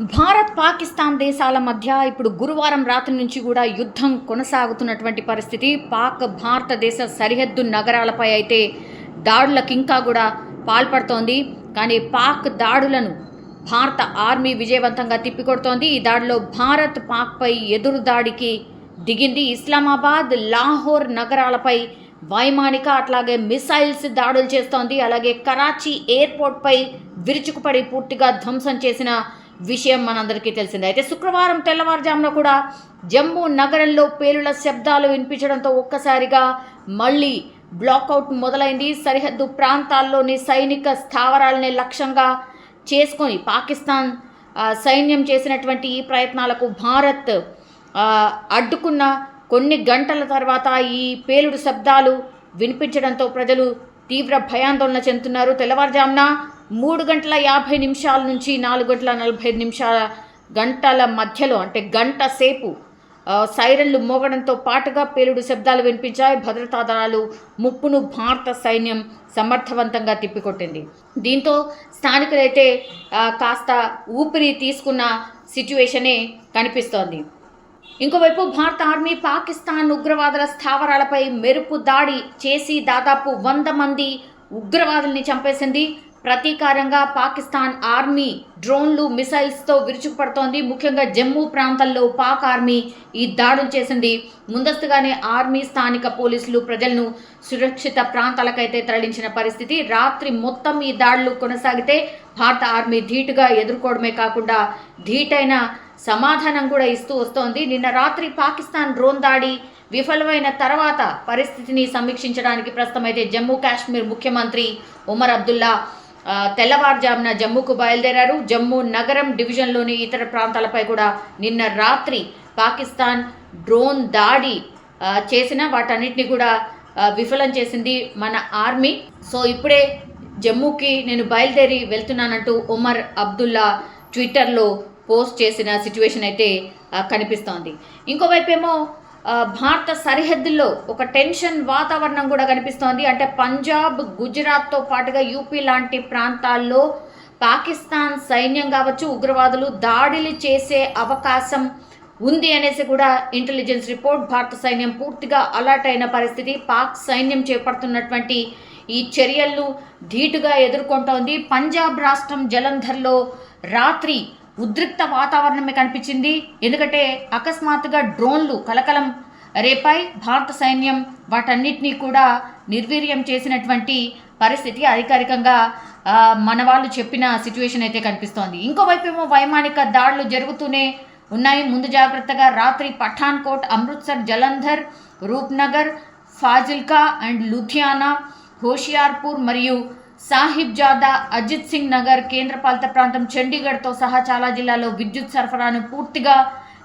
భారత్ పాకిస్తాన్ దేశాల మధ్య ఇప్పుడు గురువారం రాత్రి నుంచి కూడా యుద్ధం కొనసాగుతున్నటువంటి పరిస్థితి. పాక్ భారతదేశ సరిహద్దు నగరాలపై అయితే దాడులకు ఇంకా కూడా పాల్పడుతోంది. కానీ పాక్ దాడులను భారత ఆర్మీ విజయవంతంగా తిప్పికొడుతోంది. ఈ దాడిలో భారత్ పాక్పై ఎదురు దాడికి దిగింది ఇస్లామాబాద్ లాహోర్ నగరాలపై వైమానిక అట్లాగే మిసైల్స్ దాడులు చేస్తోంది. అలాగే కరాచీ ఎయిర్పోర్ట్పై విరుచుకుపడి పూర్తిగా ధ్వంసం చేసిన విషయం మనందరికీ తెలిసిందే. అయితే శుక్రవారం తెల్లవారుజామున కూడా జమ్మూ నగరంలో పేలుల శబ్దాలు వినిపించడంతో ఒక్కసారిగా మళ్ళీ బ్లాకౌట్ మొదలైంది. సరిహద్దు ప్రాంతాల్లోని సైనిక స్థావరాలని లక్ష్యంగా చేసుకొని పాకిస్తాన్ సైన్యం చేసినటువంటి ఈ ప్రయత్నాలకు భారత్ అడ్డుకున్న కొన్ని గంటల తర్వాత ఈ పేలుడు శబ్దాలు వినిపించడంతో ప్రజలు తీవ్ర భయాందోళన చెందుతున్నారు. తెల్లవారుజామున మూడు గంటల యాభై నిమిషాల నుంచి నాలుగు గంటల నలభై నిమిషాల గంటల మధ్యలో అంటే గంట సేపు సైరన్లు మోగడంతో పాటుగా పేలుడు శబ్దాలు వినిపించాయి. భద్రతా దళాలు ముప్పును భారత సైన్యం సమర్థవంతంగా తిప్పికొట్టింది. దీంతో స్థానికులైతే కాస్త ఊపిరి తీసుకున్న సిచ్యువేషనే కనిపిస్తోంది. ఇంకోవైపు భారత ఆర్మీ పాకిస్తాన్ ఉగ్రవాదుల స్థావరాలపై మెరుపు దాడి చేసి దాదాపు వంద మంది ఉగ్రవాదుల్ని చంపేసింది. ప్రతీకారంగా పాకిస్తాన్ ఆర్మీ డ్రోన్లు మిసైల్స్తో విరుచుకుపడుతోంది. ముఖ్యంగా జమ్మూ ప్రాంతంలో పాక్ ఆర్మీ ఈ దాడులు చేసింది. ముందస్తుగానే ఆర్మీ స్థానిక పోలీసులు ప్రజలను సురక్షిత ప్రాంతాలకైతే తరలించిన పరిస్థితి. రాత్రి మొత్తం ఈ దాడులు కొనసాగితే భారత ఆర్మీ ధీటుగా ఎదుర్కోవడమే కాకుండా ధీటైన సమాధానం కూడా ఇస్తూ వస్తోంది. నిన్న రాత్రి పాకిస్తాన్ డ్రోన్ దాడి విఫలమైన తర్వాత పరిస్థితిని సమీక్షించడానికి ప్రస్తుతం అయితే జమ్మూ కాశ్మీర్ ముఖ్యమంత్రి ఉమర్ అబ్దుల్లా తెల్లవారుజామున జమ్మూకు బయలుదేరారు. జమ్మూ నగరం డివిజన్లోని ఇతర ప్రాంతాలపై కూడా నిన్న రాత్రి పాకిస్తాన్ డ్రోన్ దాడి చేసిన వాటన్నిటిని కూడా విఫలం చేసింది మన ఆర్మీ. సో ఇప్పుడే జమ్మూకి నేను బయలుదేరి వెళ్తున్నానంటూ ఉమర్ అబ్దుల్లా ట్విట్టర్లో పోస్ట్ చేసిన సిచ్యువేషన్ అయితే కనిపిస్తోంది. ఇంకోవైపు ఏమో భారత సరిహద్దుల్లో ఒక టెన్షన్ వాతావరణం కూడా కనిపిస్తోంది. అంటే పంజాబ్ గుజరాత్తో పాటుగా యూపీ లాంటి ప్రాంతాల్లో పాకిస్తాన్ సైన్యం కావచ్చు ఉగ్రవాదులు దాడులు చేసే అవకాశం ఉంది అనేసి కూడా ఇంటెలిజెన్స్ రిపోర్ట్ భారత సైన్యం పూర్తిగా అలర్ట్ అయిన పరిస్థితి. పాక్ సైన్యం చేపడుతున్నటువంటి ఈ చర్యలను ధీటుగా ఎదుర్కొంటోంది. పంజాబ్ రాష్ట్రం జలంధర్లో రాత్రి ఉద్రిక్త వాతావరణమే కనిపించింది. ఎందుకంటే అకస్మాత్తుగా డ్రోన్లు కలకలం రేపై భారత సైన్యం వాటన్నిటినీ కూడా నిర్వీర్యం చేసినటువంటి పరిస్థితి అధికారికంగా మన వాళ్ళు చెప్పిన సిచ్యువేషన్ అయితే కనిపిస్తోంది. ఇంకోవైపు ఏమో వైమానిక దాడులు జరుగుతూనే ఉన్నాయి. ముందు జాగ్రత్తగా రాత్రి పఠాన్కోట్ అమృత్సర్ జలంధర్ రూప్నగర్ ఫాజిల్కా అండ్ లుధియానా హోషియార్పూర్ మరియు సాహిబ్ జాదా అజిత్ సింగ్ నగర్ కేంద్రపాలిత ప్రాంతం చండీగఢ్తో సహా చాలా జిల్లాలో విద్యుత్ సరఫరాను పూర్తిగా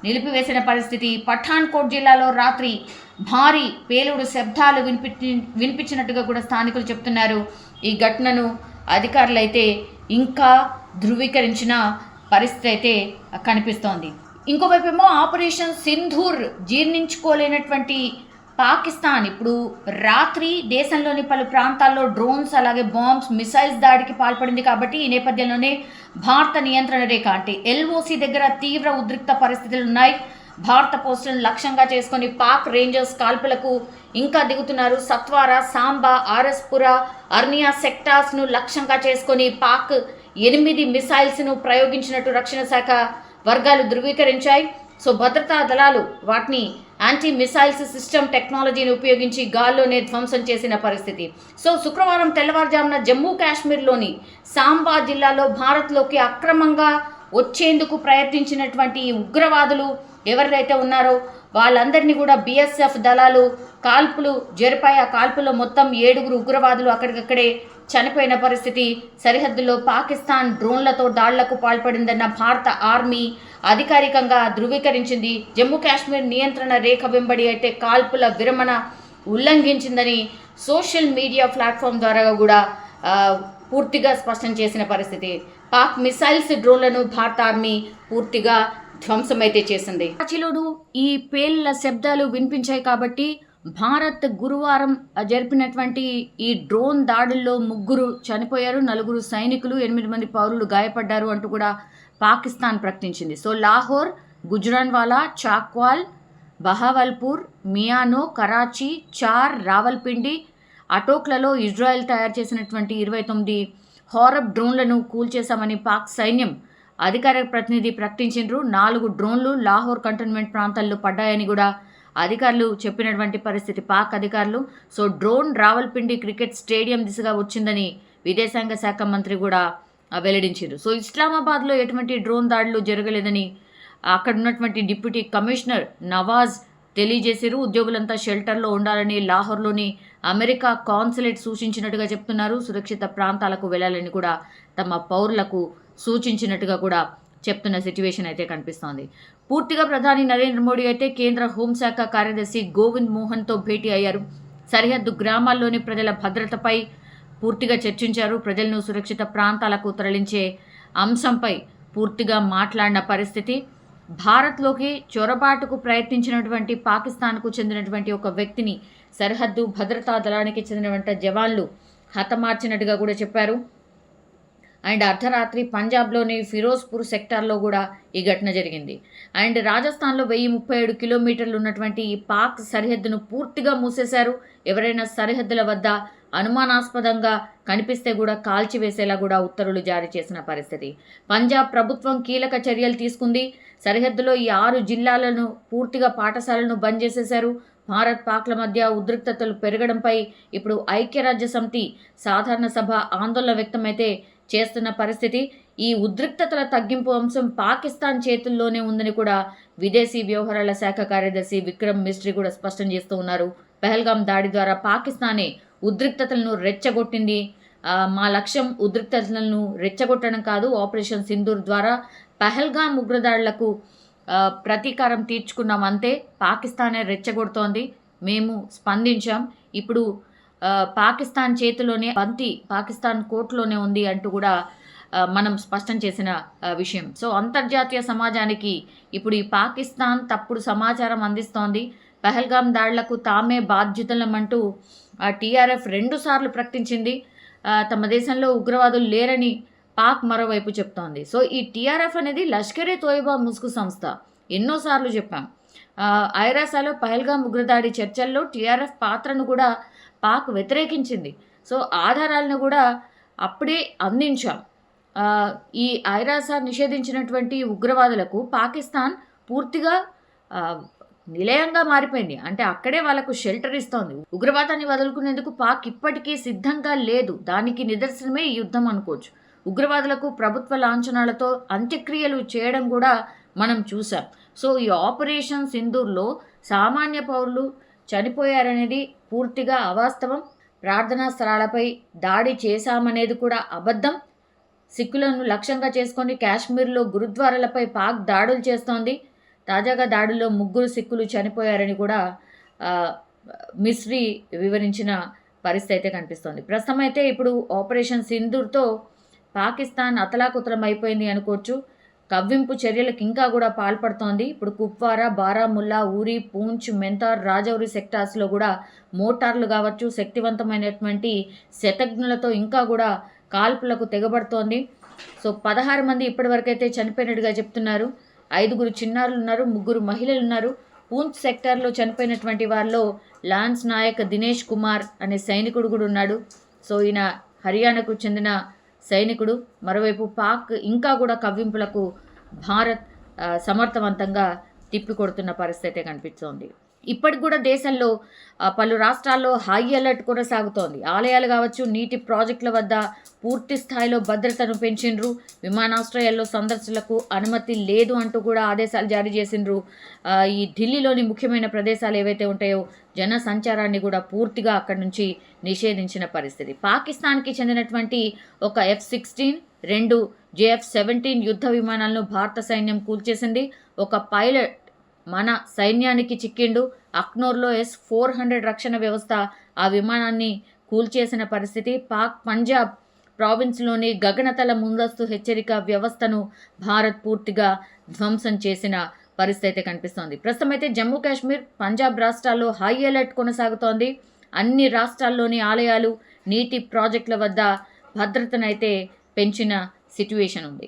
నిలిపివేసిన పరిస్థితి. పఠాన్కోట్ జిల్లాలో రాత్రి భారీ పేలుడు శబ్దాలు వినిపించి వినిపించినట్టుగా కూడా స్థానికులు చెప్తున్నారు. ఈ ఘటనను అధికారులు అయితే ఇంకా ధృవీకరించిన పరిస్థితి అయితే కనిపిస్తోంది. ఇంకోవైపు ఏమో ఆపరేషన్ సింధూర్ జీర్ణించుకోలేనటువంటి పాకిస్తాన్. ఇప్పుడు రాత్రి దేశంలోని పలు ప్రాంతాల్లో డ్రోన్స్ అలాగే బాంబ్స్ మిసైల్స్ దాడికి పాల్పడింది కాబట్టి ఈ నేపథ్యంలోనే భారత నియంత్రణ రేఖ అంటే ఎల్ఓసి దగ్గర తీవ్ర ఉద్రిక్త పరిస్థితులు ఉన్నాయి. భారత పోస్టులను లక్ష్యంగా చేసుకొని పాక్ రేంజర్స్ కాల్పులకు ఇంకా దిగుతున్నారు. సత్వారా సాంబా ఆర్ఎస్పుర అర్నియా సెక్టార్స్ను లక్ష్యంగా చేసుకొని పాక్ ఎనిమిది మిసైల్స్ను ప్రయోగించినట్టు రక్షణ శాఖ వర్గాలు ధృవీకరించాయి. సో భద్రతా దళాలు వాటిని యాంటీ మిసైల్స్ సిస్టమ్ టెక్నాలజీని ఉపయోగించి గాల్లోనే ధ్వంసం చేసిన పరిస్థితి. సో శుక్రవారం తెల్లవారుజామున జమ్మూ కాశ్మీర్లోని సాంబా జిల్లాలో భారత్లోకి అక్రమంగా వచ్చేందుకు ప్రయత్నించినటువంటి ఈ ఉగ్రవాదులు ఎవరైతే ఉన్నారో వాళ్ళందరినీ కూడా బీఎస్ఎఫ్ దళాలు కాల్పులు జరిపాయి. ఆ కాల్పులో మొత్తం ఏడుగురు ఉగ్రవాదులు అక్కడికక్కడే చనిపోయిన పరిస్థితి. సరిహద్దులో పాకిస్తాన్ డ్రోన్లతో దాళ్ళకు పాల్పడిందన్న భారత ఆర్మీ అధికారికంగా ధృవీకరించింది. జమ్మూ కాశ్మీర్ నియంత్రణ రేఖ వెంబడి అయితే కాల్పుల విరమణ ఉల్లంఘించిందని సోషల్ మీడియా ప్లాట్ఫామ్ ద్వారా కూడా పూర్తిగా స్పష్టం చేసిన పరిస్థితి. పాక్ మిసైల్స్ డ్రోన్లను భారత ఆర్మీ పూర్తిగా ధ్వంసమైతే చేసింది. కరాచీలోను ఈ పేలుల శబ్దాలు వినిపించాయి కాబట్టి భారత్ గురువారం జరిపినటువంటి ఈ డ్రోన్ దాడుల్లో ముగ్గురు చనిపోయారు. నలుగురు సైనికులు ఎనిమిది మంది పౌరులు గాయపడ్డారు అంటూ కూడా పాకిస్తాన్ ప్రకటించింది. సో లాహోర్ గుజ్రాన్వాలా చాక్వాల్ బహావల్పూర్ మియానో కరాచీ చార్ రావల్పిండి అటోక్లలో ఇజ్రాయెల్ తయారు చేసినటువంటి ఇరవై తొమ్మిది హారబ్ డ్రోన్లను కూల్చేశామని పాక్ సైన్యం అధికారిక ప్రతినిధి ప్రకటించిండ్రు. నాలుగు డ్రోన్లు లాహోర్ కంటోన్మెంట్ ప్రాంతాల్లో పడ్డాయని కూడా అధికారులు చెప్పినటువంటి పరిస్థితి పాక్ అధికారులు. So drone Rawalpindi cricket stadium దిశగా వచ్చిందని విదేశాంగ శాఖ మంత్రి కూడా వెల్లడించారు సో ఇస్లామాబాద్లో ఎటువంటి డ్రోన్ దాడులు జరగలేదని అక్కడ ఉన్నటువంటి డిప్యూటీ కమిషనర్ నవాజ్ తెలియజేశారు. ఉద్యోగులంతా షెల్టర్లో ఉండాలని లాహోర్లోని అమెరికా కాన్సులేట్ సూచించినట్టుగా చెప్తున్నారు. సురక్షిత ప్రాంతాలకు వెళ్ళాలని కూడా తమ పౌరులకు సూచించినట్టుగా కూడా చెప్తున్న సిచ్యువేషన్ అయితే కనిపిస్తోంది. పూర్తిగా ప్రధాని నరేంద్ర మోడీ అయితే కేంద్ర హోంశాఖ కార్యదర్శి గోవింద్ మోహన్తో భేటీ అయ్యారు. సరిహద్దు గ్రామాల్లోని ప్రజల భద్రతపై పూర్తిగా చర్చించారు. ప్రజలను సురక్షిత ప్రాంతాలకు తరలించే అంశంపై పూర్తిగా మాట్లాడిన పరిస్థితి. భారత్లోకి చొరబాటుకు ప్రయత్నించినటువంటి పాకిస్తాన్కు చెందినటువంటి ఒక వ్యక్తిని సరిహద్దు భద్రతా దళానికి చెందినటువంటి జవాన్లు హతమార్చినట్టుగా కూడా చెప్పారు. అండ్ అర్ధరాత్రి పంజాబ్లోని ఫిరోజ్పూర్ సెక్టార్లో కూడా ఈ ఘటన జరిగింది. అండ్ రాజస్థాన్లో వెయ్యి ముప్పై ఏడు కిలోమీటర్లు ఉన్నటువంటి ఈ పాక్ సరిహద్దును పూర్తిగా మూసేశారు. ఎవరైనా సరిహద్దుల వద్ద అనుమానాస్పదంగా కనిపిస్తే కూడా కాల్చివేసేలా కూడా ఉత్తర్వులు జారీ చేసిన పరిస్థితి. పంజాబ్ ప్రభుత్వం కీలక చర్యలు తీసుకుంది. సరిహద్దులో ఈ ఆరు జిల్లాలను పూర్తిగా పాఠశాలను బంద్ చేసేశారు. భారత్ పాక్ల మధ్య ఉద్రిక్తతలు పెరగడంపై ఇప్పుడు ఐక్యరాజ్య సమితి సాధారణ సభ ఆందోళన వ్యక్తమైతే చేస్తున్న పరిస్థితి. ఈ ఉద్రిక్తతల తగ్గింపు అంశం పాకిస్తాన్ చేతుల్లోనే ఉందని కూడా విదేశీ వ్యవహారాల శాఖ కార్యదర్శి విక్రమ్ మిస్ట్రీ కూడా స్పష్టం చేస్తూ ఉన్నారు. పహల్గాం దాడి ద్వారా పాకిస్తానే ఉద్రిక్తతలను రెచ్చగొట్టింది. మా లక్ష్యం ఉద్రిక్తతలను రెచ్చగొట్టడం కాదు ఆపరేషన్ సింధూర్ ద్వారా పహల్గాం ఉగ్రదాడులకు ప్రతీకారం తీర్చుకున్నాం అంతే. పాకిస్తానే రెచ్చగొడుతోంది. మేము స్పందించాం. ఇప్పుడు పాకిస్తాన్ చేతిలోనే బంతి పాకిస్తాన్ కోర్టులోనే ఉంది అంటూ కూడా మనం స్పష్టం చేసిన విషయం. సో అంతర్జాతీయ సమాజానికి ఇప్పుడు ఈ పాకిస్తాన్ తప్పుడు సమాచారం అందిస్తోంది. పహల్గాం దాడులకు తామే బాధ్యతలమంటూ టీఆర్ఎఫ్ రెండుసార్లు ప్రకటించింది. తమ దేశంలో ఉగ్రవాదులు లేరని పాక్ మరోవైపు చెప్తోంది. సో ఈ టీఆర్ఎఫ్ అనేది లష్కరే తోయిబా ముసుగు సంస్థ. ఎన్నోసార్లు చెప్పాం. ఐరాసాలో పహల్గాం ఉగ్రదాడి చర్చల్లో టీఆర్ఎఫ్ పాత్రను కూడా పాక్ వ్యతిరేకించింది. సో ఆధారాలను కూడా అప్పుడే అందించాం. ఈ ఐరాసా నిషేధించినటువంటి ఉగ్రవాదులకు పాకిస్తాన్ పూర్తిగా నిలయంగా మారిపోయింది. అంటే అక్కడే వాళ్ళకు షెల్టర్ ఇస్తోంది. ఉగ్రవాదాన్ని వదులుకునేందుకు పాక్ ఇప్పటికీ సిద్ధంగా లేదు. దానికి నిదర్శనమే ఈ యుద్ధం అనుకోవచ్చు. ఉగ్రవాదులకు ప్రభుత్వ లాంఛనాలతో అంత్యక్రియలు చేయడం కూడా మనం చూసాం. సో ఈ ఆపరేషన్ సింధూర్లో సామాన్య పౌరులు చనిపోయారనేది పూర్తిగా అవాస్తవం. ప్రార్థనా స్థలాలపై దాడి చేశామనేది కూడా అబద్ధం. సిక్కులను లక్ష్యంగా చేసుకొని కాశ్మీర్లో గురుద్వారాలపై పాక్ దాడులు చేస్తోంది. తాజాగా దాడిలో ముగ్గురు సిక్కులు చనిపోయారని కూడా మిస్రీ వివరించిన పరిస్థితి అయితే కనిపిస్తోంది. ప్రస్తుతం అయితే ఇప్పుడు ఆపరేషన్ సింధూర్తో పాకిస్తాన్ అతలాకుతలం అయిపోయింది అనుకోవచ్చు. కవ్వింపు చర్యలకు ఇంకా కూడా పాల్పడుతోంది. ఇప్పుడు కుప్వారా బారాముల్లా ఊరి పూంచ్ మెంతార్ రాజౌరి సెక్టార్స్లో కూడా మోటార్లు కావచ్చు శక్తివంతమైనటువంటి శతజ్ఞులతో ఇంకా కూడా కాల్పులకు తెగబడుతోంది. సో పదహారు మంది ఇప్పటివరకైతే చనిపోయినట్టుగా చెప్తున్నారు. ఐదుగురు చిన్నారులు ఉన్నారు ముగ్గురు మహిళలు ఉన్నారు పూంచ్ సెక్టార్లో చనిపోయినటువంటి వారిలో లాన్స్ నాయక్ దినేష్ కుమార్ అనే సైనికుడు కూడా ఉన్నాడు. సో ఈయన హర్యానాకు చెందిన సైనికుడు. మరోవైపు పాక్ ఇంకా కూడా కవ్వింపులకు భారత్ సమర్థవంతంగా తిప్పికొడుతున్న పరిస్థితి కనిపిస్తోంది. ఇప్పటికి కూడా దేశంలో పలు రాష్ట్రాల్లో హై అలర్ట్ కొనసాగుతోంది. ఆలయాలు కావచ్చు నీటి ప్రాజెక్టుల వద్ద పూర్తి స్థాయిలో భద్రతను పెంచిండ్రు. విమానాశ్రయాల్లో సందర్శనలకు అనుమతి లేదు అంటూ కూడా ఆదేశాలు జారీ చేసిండ్రు. ఈ ఢిల్లీలోని ముఖ్యమైన ప్రదేశాలు ఏవైతే ఉంటాయో జన సంచారాన్ని కూడా పూర్తిగా అక్కడి నుంచి నిషేధించిన పరిస్థితి. పాకిస్తాన్కి చెందినటువంటి ఒక ఎఫ్ సిక్స్టీన్ రెండు జేఎఫ్ సెవెంటీన్ యుద్ధ విమానాలను భారత సైన్యం కూల్చేసింది. ఒక పైలట్ మన సైన్యానికి చిక్కిండు. అక్నోర్లో ఎస్ ఫోర్ హండ్రెడ్ రక్షణ వ్యవస్థ ఆ విమానాన్ని కూల్చేసిన పరిస్థితి. పాక్ పంజాబ్ ప్రావిన్స్లోని గగనతల ముందస్తు హెచ్చరిక వ్యవస్థను భారత్ పూర్తిగా ధ్వంసం చేసిన పరిస్థితి అయితే కనిపిస్తోంది. ప్రస్తుతం అయితే జమ్మూ కాశ్మీర్ పంజాబ్ రాష్ట్రాల్లో హై అలర్ట్ కొనసాగుతోంది. అన్ని రాష్ట్రాల్లోని ఆలయాలు నీటి ప్రాజెక్టుల వద్ద భద్రతనైతే పెంచిన సిట్యుయేషన్ ఉంది.